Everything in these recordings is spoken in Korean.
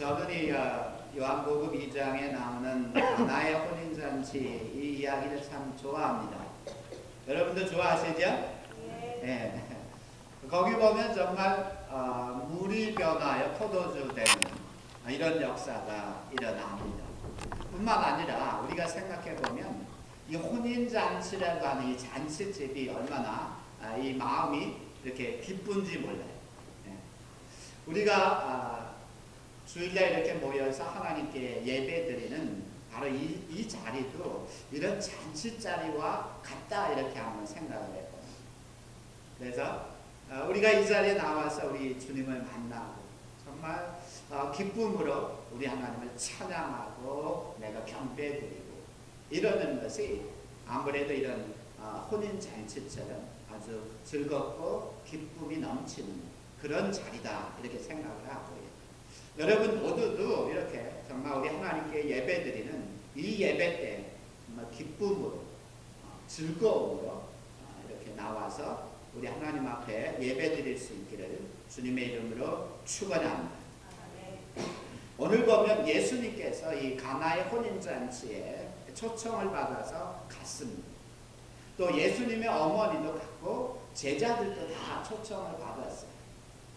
저는 이 어, 요한복음 2장에 나오는 나의 혼인잔치 이 이야기를 참 좋아합니다. 여러분도 좋아하시죠? 네. 거기 보면 정말 어, 물이 변하여 포도주 되는 이런 역사가 일어납니다. 뿐만 아니라 우리가 생각해 보면 이 혼인잔치라고 하는 이 잔치집이 얼마나 아, 이 마음이 이렇게 기쁜지 몰라요. 네. 우리가 아, 주일날 이렇게 모여서 하나님께 예배드리는 바로 이, 이 자리도 이런 잔치 자리와 같다 이렇게 한번 생각을 해요. 그래서 어, 우리가 이 자리에 나와서 우리 주님을 만나고 정말 어, 기쁨으로 우리 하나님을 찬양하고 내가 경배드리고 이러는 것이 아무래도 이런 어, 혼인 잔치처럼 아주 즐겁고 기쁨이 넘치는 그런 자리다 이렇게 생각을 하고요. 여러분 모두도 이렇게 정말 우리 하나님께 예배드리는 이 예배 때 정말 기쁨으로 즐거움으로 이렇게 나와서 우리 하나님 앞에 예배 드릴 수 있기를 주님의 이름으로 축원합니다. 오늘 보면 예수님께서 이 가나의 혼인잔치에 초청을 받아서 갔습니다. 또 예수님의 어머니도 갔고 제자들도 다 초청을 받았어요.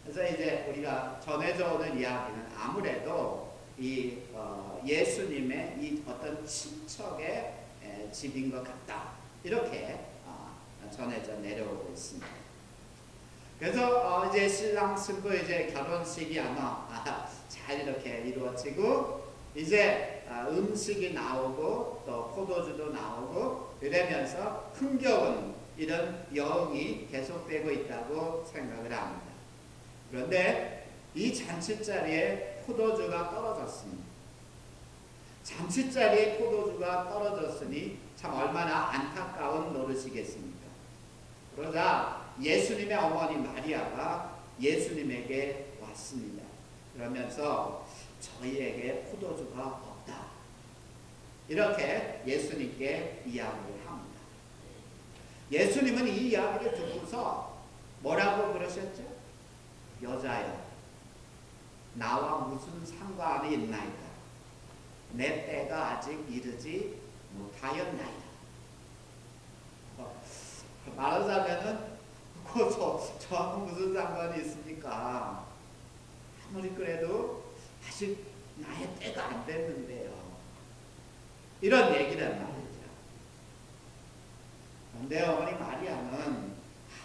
그래서 이제 우리가 전해져 오는 이야기는 아무래도 이 어, 예수님의 이 어떤 친척의 집인 것 같다. 이렇게 어, 전해져 내려오고 있습니다. 그래서 어, 이제 신랑 신부 이제 결혼식이 아마 아, 잘 이렇게 이루어지고 이제 아, 음식이 나오고 또 포도주도 나오고 이러면서 흥겨운 이런 여흥이 계속되고 있다고 생각을 합니다. 그런데 이 잔치 자리에 포도주가 떨어졌습니다. 잔치 자리에 포도주가 떨어졌으니 참 얼마나 안타까운 노릇이겠습니까? 그러자 예수님의 어머니 마리아가 예수님에게 왔습니다. 그러면서 저희에게 포도주가 없다. 이렇게 예수님께 이야기를 합니다. 예수님은 이 이야기를 듣고서 뭐라고 그러셨죠? 여자여, 나와 무슨 상관이 있나이까? 내 때가 아직 이르지 못하였나이다. 어, 말하자면은 저, 저하고 무슨 상관이 있습니까? 아무리 그래도 아직 나의 때가 안 됐는데요. 이런 얘기란 말이죠. 내 어머니 마리아는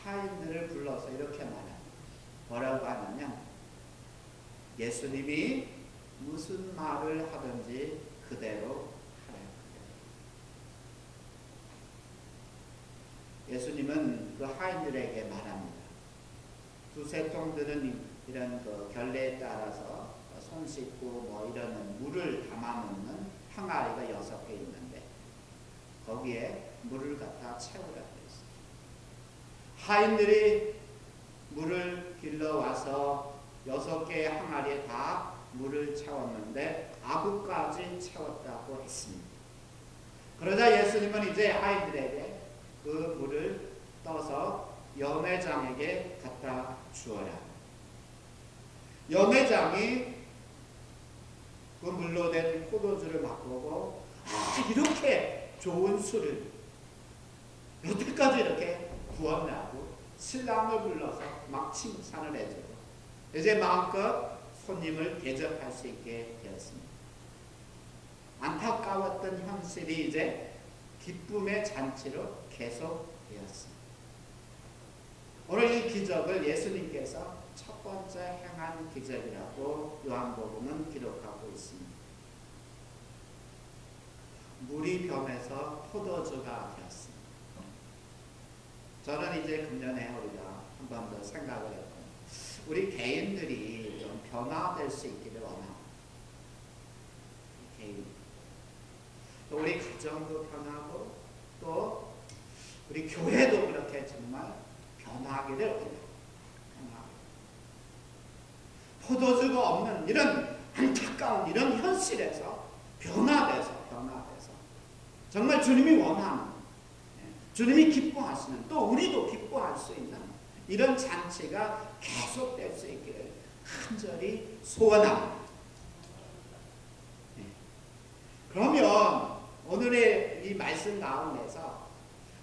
하인들을 불러서 이렇게 말합니다. 뭐라고 하느냐? 예수님이 무슨 말을 하든지 그대로 하라. 예수님은 그 하인들에게 말합니다. 두세 통들은 이런 그 결례에 따라서 손 씻고 뭐 이러는 물을 담아놓는 항아리가 여섯 개 있는데 거기에 물을 갖다 채우라고 했어요. 하인들이 물을 길러와서 여섯 개의 항아리에 다 물을 채웠는데 아구까지 채웠다고 했습니다. 그러자 예수님은 이제 아이들에게 그 물을 떠서 연회장에게 갖다 주어라. 연회장이 그 물로 된 포도주를 맛보고 아 이렇게 좋은 술을 여태까지 이렇게 구웠나고 신랑을 불러서 막 칭찬을 해주고 이제 마음껏 손님을 대접할 수 있게 되었습니다. 안타까웠던 현실이 이제 기쁨의 잔치로 계속되었습니다. 오늘 이 기적을 예수님께서 첫 번째 행한 기적이라고 요한복음은 기록하고 있습니다. 물이 변해서 포도주가 되었습니다. 저는 이제 금년에 우리가 한 번 더 생각을 했고 우리 개인들이 좀 변화될 수 있기를 원합니다. 개인. 또 우리 가정도 변하고 또 우리 교회도 그렇게 정말 변하기를 원합니다. 포도주가 없는 이런 안타까운 이런 현실에서 변화돼서 변화돼서 정말 주님이 원하는 주님이 기뻐하시는 또 우리도 기뻐할 수 있는 이런 잔치가 계속될 수 있기를 간절히 소원합니다. 그러면 오늘의 이 말씀 가운데서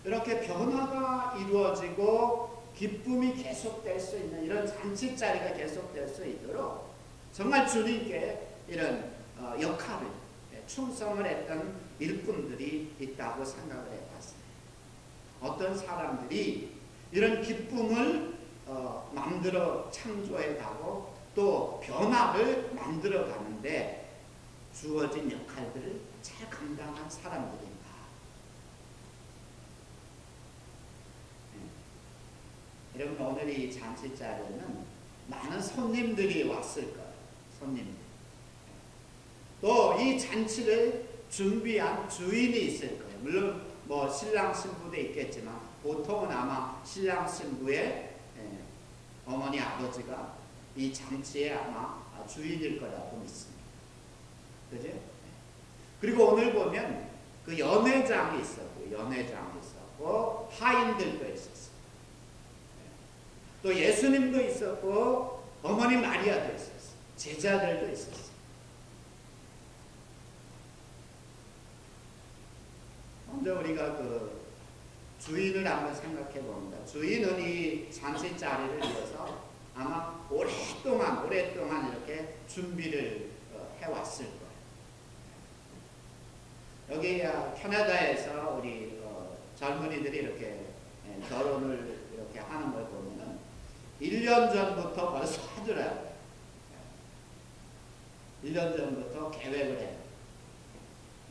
이렇게 변화가 이루어지고 기쁨이 계속될 수 있는 이런 잔치자리가 계속될 수 있도록 정말 주님께 이런 어, 역할을 예, 충성을 했던 일꾼들이 있다고 생각을 해봤습니다. 어떤 사람들이 이런 기쁨을 어, 만들어 창조해가고 또 변화를 만들어 가는데 주어진 역할들을 잘 감당한 사람들인가. 네. 여러분 오늘 이 잔치 자리는 많은 손님들이 왔을 거예요. 손님들. 또 이 잔치를 준비한 주인이 있을 거예요. 물론 뭐 신랑 신부도 있겠지만 보통은 아마 신랑 신부의 예, 어머니 아버지가 이 잔치의 아마 주인일 거라고 믿습니다. 그죠? 그리고 오늘 보면 그 연회장이 있었고 연회장이 있었고 하인들도 있었어요. 또 예수님도 있었고 어머니 마리아도 있었어요. 제자들도 있었어요. 먼저 우리가 그 주인을 한번 생각해 봅니다. 주인은 이 잔치 자리를 위해서 아마 오랫동안 오랫동안 이렇게 준비를 어, 해왔을 거예요. 여기 캐나다에서 우리 어, 젊은이들이 이렇게 예, 결혼을 이렇게 하는 걸 보면은 1년 전부터 벌써 하더라고요. 1년 전부터 계획을 해요.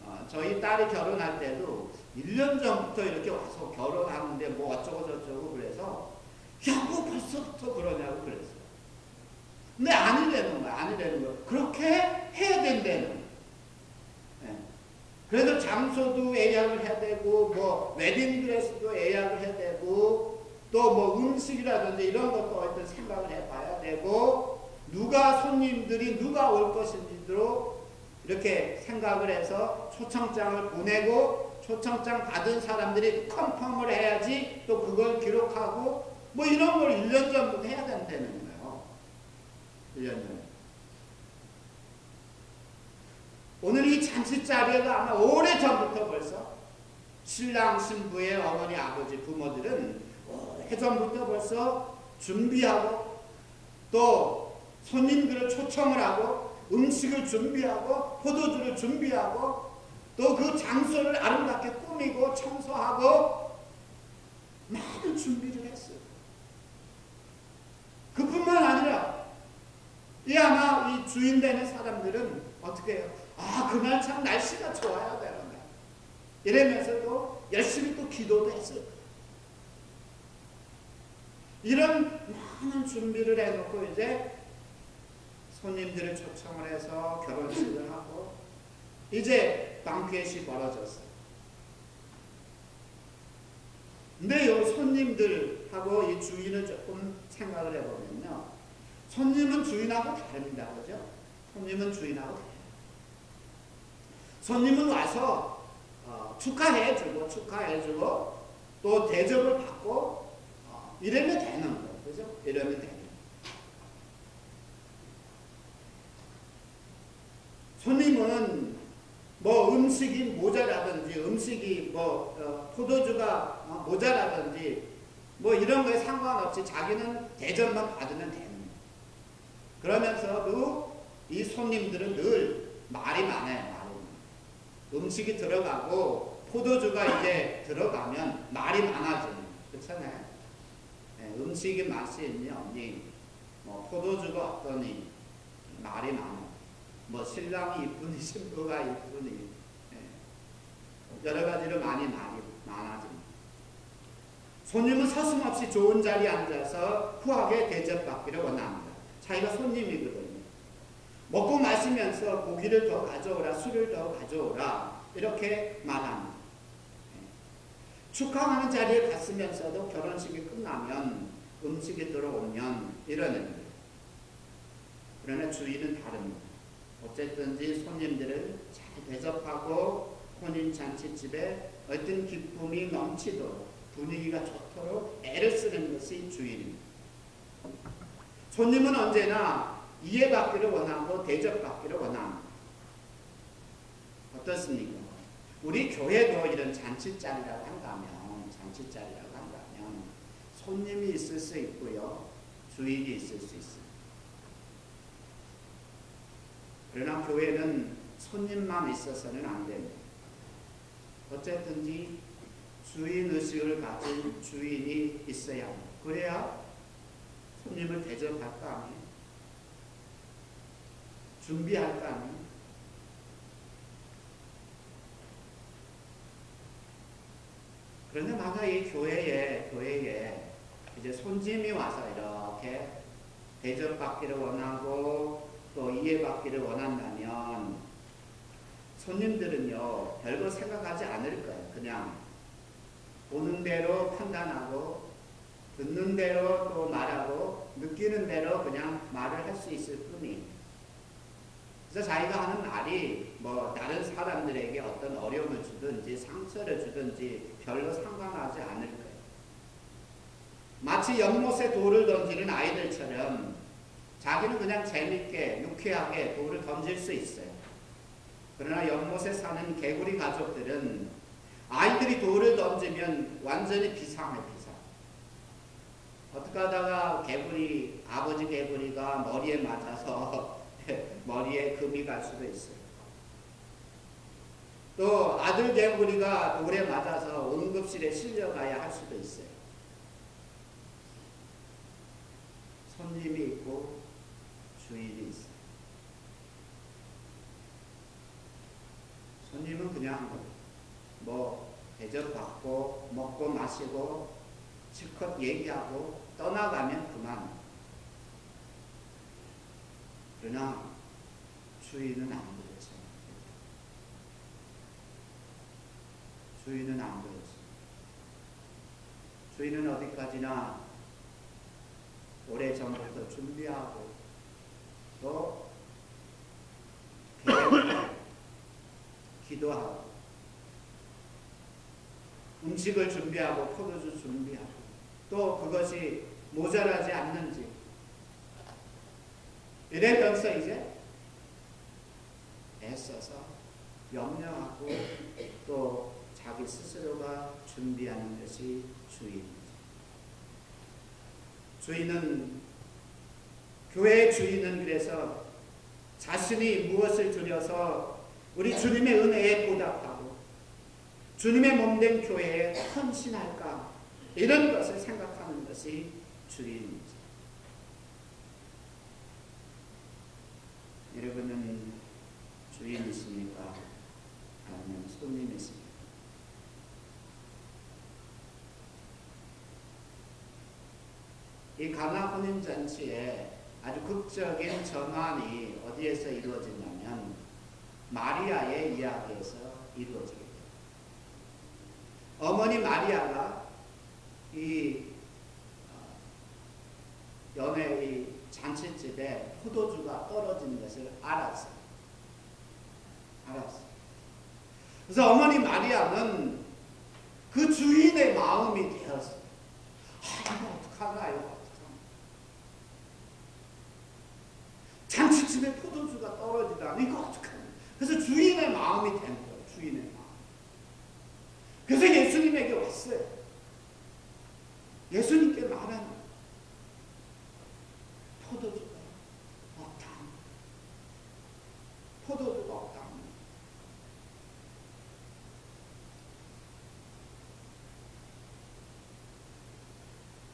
어, 저희 딸이 결혼할 때도 1년 전부터 이렇게 와서 결혼하는데 뭐 어쩌고 저쩌고 그래서 야, 뭐 벌써부터 그러냐고 그랬어요. 근데 아니라는 거야, 아니라는 거야. 그렇게 해야 된다는 네. 그래서 장소도 예약을 해야 되고, 뭐, 웨딩드레스도 예약을 해야 되고, 또 뭐 음식이라든지 이런 것도 어떤 생각을 해봐야 되고, 누가 손님들이 누가 올 것인지도 이렇게 생각을 해서 초청장을 보내고, 초청장 받은 사람들이 컨펌을 해야지 또 그걸 기록하고 뭐 이런 걸 1년 전부터 해야 된다는 거예요. 1년 전. 오늘 이 잔치 자리가 아마 오래 전부터 벌써 신랑 신부의 어머니 아버지 부모들은 오래 전부터 벌써 준비하고 또 손님들을 초청을 하고 음식을 준비하고 포도주를 준비하고 또 그 장소를 아름답게 꾸미고 청소하고 많은 준비를 했어요. 그뿐만 아니라 이 아마 이 주인 되는 사람들은 어떻게 해요? 아 그날 참 날씨가 좋아야 되는데 이러면서도 열심히 또 기도도 했어요. 이런 많은 준비를 해놓고 이제 손님들을 초청을 해서 결혼식을 하고 이제 방쾌시 벌어졌어요. 근데 요 손님들하고 이 주인을 조금 생각을 해보면요. 손님은 주인하고 다릅니다. 그죠? 손님은 주인하고 달라요. 손님은 와서 어, 축하해주고 축하해주고 또 대접을 받고 어, 이러면 되는 거예요. 그죠? 이러면 되는 손님은 뭐 음식이 모자라든지 음식이 뭐 어, 포도주가 어, 모자라든지 뭐 이런 거에 상관없이 자기는 대접만 받으면 되는 거예요. 그러면서도 이 손님들은 늘 말이 많아요. 말이 음식이 들어가고 포도주가 이제 들어가면 말이 많아지는 그렇잖아요. 네, 음식이 맛이 있니 없니 뭐 포도주가 어떠니 말이 많아. 뭐 신랑이 이쁘니 신부가 이쁘니 예. 여러 가지로 많이 많아집니다. 손님은 서슴없이 좋은 자리에 앉아서 후하게 대접받기를 원합니다. 자기가 손님이거든요. 먹고 마시면서 고기를 더 가져오라, 술을 더 가져오라 이렇게 말합니다. 예. 축하하는 자리에 갔으면서도 결혼식이 끝나면 음식이 들어오면 이러는 거예요. 그러나 주인은 다릅니다. 어쨌든지 손님들을 잘 대접하고 혼인 잔치집에 어떤 기쁨이 넘치도록 분위기가 좋도록 애를 쓰는 것이 주인입니다. 손님은 언제나 이해받기를 원하고 대접받기를 원합니다. 어떻습니까? 우리 교회도 이런 잔치자리라고 한다면 잔치자리라고 한다면 손님이 있을 수 있고요. 주인이 있을 수 있습니다. 그러나 교회는 손님만 있어서는 안 됩니다. 어쨌든지 주인 의식을 가진 주인이 있어야 합니다. 그래야 손님을 대접할 거 아니에요. 준비할 거 아니에요. 그런데 만약 이 교회에, 교회에 이제 손님이 와서 이렇게 대접받기를 원하고 또 이해받기를 원한다면 손님들은요, 별거 생각하지 않을 거예요. 그냥 보는 대로 판단하고 듣는 대로 또 말하고 느끼는 대로 그냥 말을 할 수 있을 뿐이. 그래서 자기가 하는 말이 뭐 다른 사람들에게 어떤 어려움을 주든지 상처를 주든지 별로 상관하지 않을 거예요. 마치 연못에 돌을 던지는 아이들처럼 자기는 그냥 재밌게 유쾌하게 돌을 던질 수 있어요. 그러나 연못에 사는 개구리 가족들은 아이들이 돌을 던지면 완전히 비상해 비상. 어떻게 하다가 개구리 아버지 개구리가 머리에 맞아서 머리에 금이 갈 수도 있어요. 또 아들 개구리가 돌에 맞아서 응급실에 실려가야 할 수도 있어요. 손님이 있고 주인이 있어요. 손님은 그냥 뭐 대접받고 먹고 마시고 실컷 얘기하고 떠나가면 그만. 그러나 주인은 안 그렇죠. 주인은 안 그렇죠. 주인은 어디까지나 오래전부터 준비하고 또 계획하고 기도하고 음식을 준비하고 포도주 준비하고 또 그것이 모자라지 않는지 이래면서 이제 애써서 염려하고 또 자기 스스로가 준비하는 것이 주인입니다. 주인은 교회의 주인은 그래서 자신이 무엇을 들여서 우리 주님의 은혜에 보답하고 주님의 몸된 교회에 헌신할까 이런 것을 생각하는 것이 주인입니다. 여러분은 주인이십니까? 아니면 손님이십니까? 이 가나 혼인 잔치에 아주 극적인 전환이 어디에서 이루어지냐면 마리아의 이야기에서 이루어지게 됩니다. 어머니 마리아가 이 어, 연애 이 잔치집에 포도주가 떨어진 것을 알았어요. 알았어요. 그래서 어머니 마리아는 그 주인의 마음이 되었어요. 아, 이거 어떡하나요? 잔치집에 포도주가 떨어지다. 이거 어떡하나. 그래서 주인의 마음이 된 거예요. 주인의 마음. 그래서 예수님에게 왔어요. 예수님께 말하는 포도주가 없다. 포도주가 없다.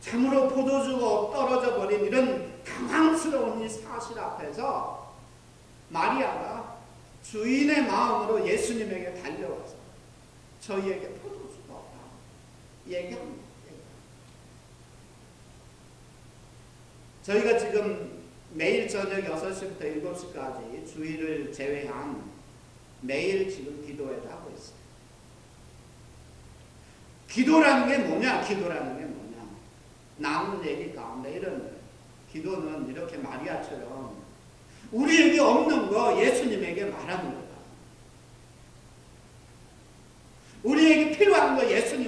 참으로 포도주가 떨어져 버린 이런 당황스러운 이 사실 앞에서 마리아가 주인의 마음으로 예수님에게 달려와서 저희에게 포도주가 없다. 얘기합니다. 저희가 지금 매일 저녁 6시부터 7시까지 주일을 제외한 매일 지금 기도회를 하고 있어요. 기도라는 게 뭐냐? 기도라는 게 뭐냐? 남은 얘기 가운데 이런 거예요. 기도는 이렇게 마리아처럼 우리에게 없는 거 예수님에게 말하는 거다. 우리에게 필요한 거 말하는